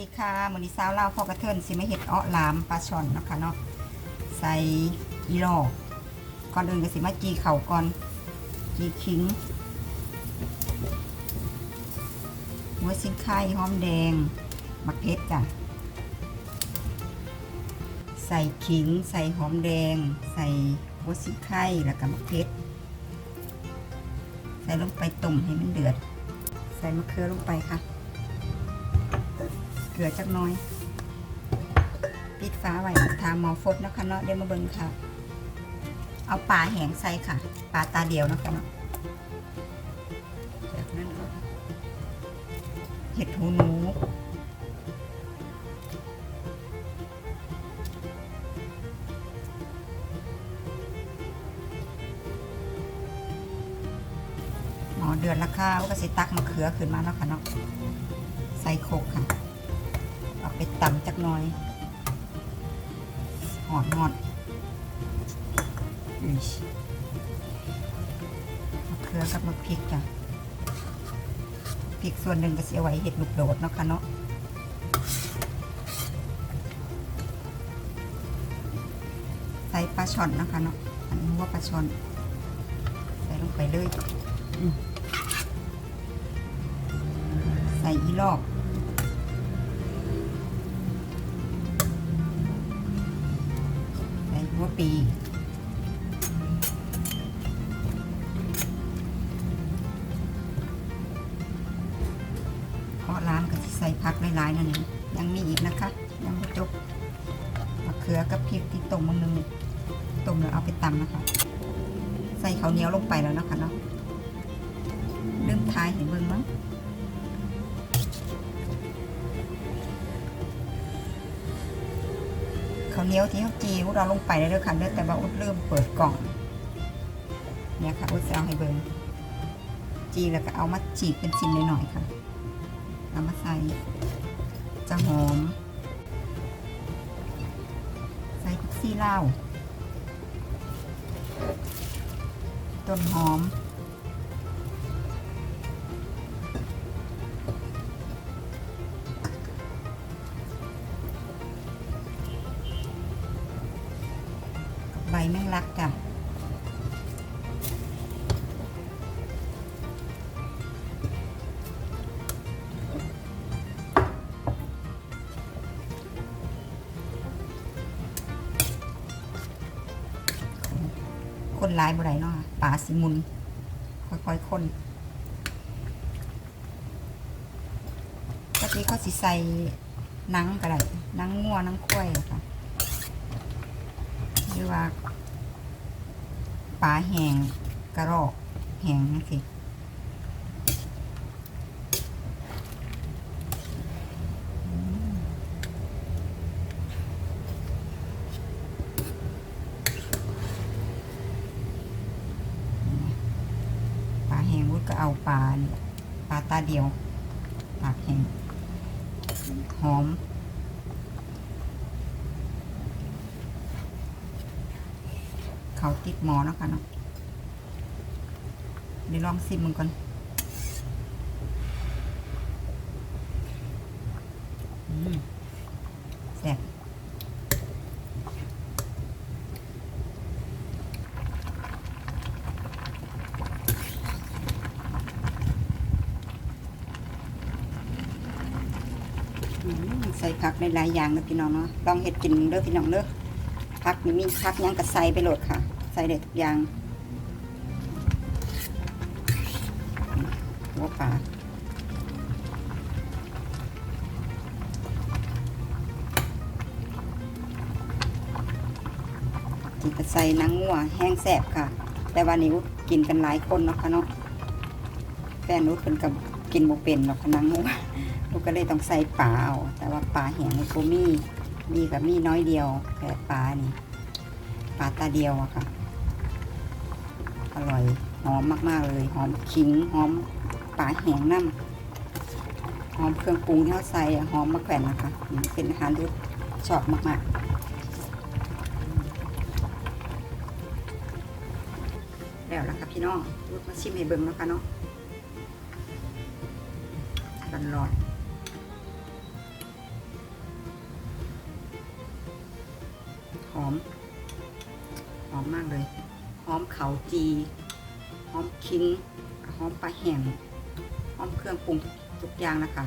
ดีค่ะมือนี้สาวลาพ่อกระเทินสิมาเฮ็ดอ้อลามปลาช่อนนะคะเนาะใส่อีหลอกก่อนอื่นก็สิมาจีเข่าก่อนจีขิงหัวสิงไข่หอมแดงมะเขือจ้ะใส่ขิง ใส่หอมแดง ใส่หัวสิงไข่แล้วก็มะเขือใส่ลงไปต้มให้มันเดือด ใส่มะเขือลงไปค่ะ ลือจักน้อยปิดฟ้าไว้ทาหมอฟดนะคะเนาะเดี๋ยวมาเบิ่งค่ะ เอาปลาแห้งใส่ค่ะปลาตาเดียวนะคะเนาะจากนั้นก็เห็ดหูหนูหมอเดือดราคาก็สิตักมะเขือขึ้นมาแล้วค่ะเนาะใส่โคกค่ะ ไปตำจักหน่อยหอดหอดอุ้ยมะเขือกับมะพริกจ้ะพริกส่วนหนึ่งก็เสียไว้เห็ดลูกโดดเนาะค่ะเนาะใส่ปลาช่อนนะคะเนาะอันนี้ว่าปลาช่อน ใส่ลงไปเลย ใส่อีลอก หัวปีเพราะร้านก็จะใส่ผักหลายๆนั่นเองยังมีอีกนะคะ ยังไม่จบมะเขือกับพริกที่ต้มมันนึงต้มแล้วเอาไปตำนะคะ ใส่ข้าวเหนียวลงไปแล้วนะคะเนาะเริ่มทายเห็นเบิ่งมั้ง ข้าวเหนียวที่เขาจีอุดเราลงไปแล้วเด้อค่ะเด้อแต่ว่าอุดเริ่มเปิดกล่อง เนี่ยค่ะอุดจะเอาให้เบิ่งจีแล้วก็เอามาจีบเป็นชิ้นหน่อยๆค่ะเอามาใส่จะหอม ใส่ผักซี่เหล้าต้นหอม ใบแมงลักจ้ะคนหลายบ่ได้เนาะป่าสิมุน ค่อยๆคนปกติเขาสิใส่นังก็ได้นังงัวนังควยนะคะ หรือว่าปลาแห้งกระรอกแห้งนั่นสิปลาแห้งวุฒก็เอาปลาเนี่ยปลาตาเดียวปลาแห้งหอม เขาติดหมอแล้วค่ะเนาะเดี๋ยวลองซิมมันก่อนอืมแซ่บใส่ผักในหลายอย่างนะพี่น้องเนาะลองเห็ดกินเด้อพี่น้องเด้อ ผักนี่มีผักยังกระใส่ไปโหลดค่ะ ใส่ได้ทุกอย่างหัวปลาจีกระใส่นังงัวแห้งแสบค่ะ แต่ว่านิ้วกินกันหลายคนเนาะค่ะเนาะแฟนนุชเป็นกับกินโมเป็นหรอกค่ะนังงัวลูกก็เลยต้องใส่ปลาเอาแต่ว่าปลาแห้งในโกมี มีกับมีน้อยเดียวแต่ปลานี่ปลาตาเดียวอะค่ะ อร่อยหอมมากๆเลยหอมขิงหอมปลาแห้งน้ำหอมเครื่องปรุงที่เขาใส่หอมมะแขวนนะคะเป็นอาหารที่ชอบมากๆแล้วล่ะค่ะพี่น้องลูกมาชิมให้เบิ่งแล้วค่ะเนาะร้อนๆ อม หอมมากเลย หอมเขาจี หอมคิงหอมปลาแห้งหอมเครื่องปรุงทุกอย่างนะคะ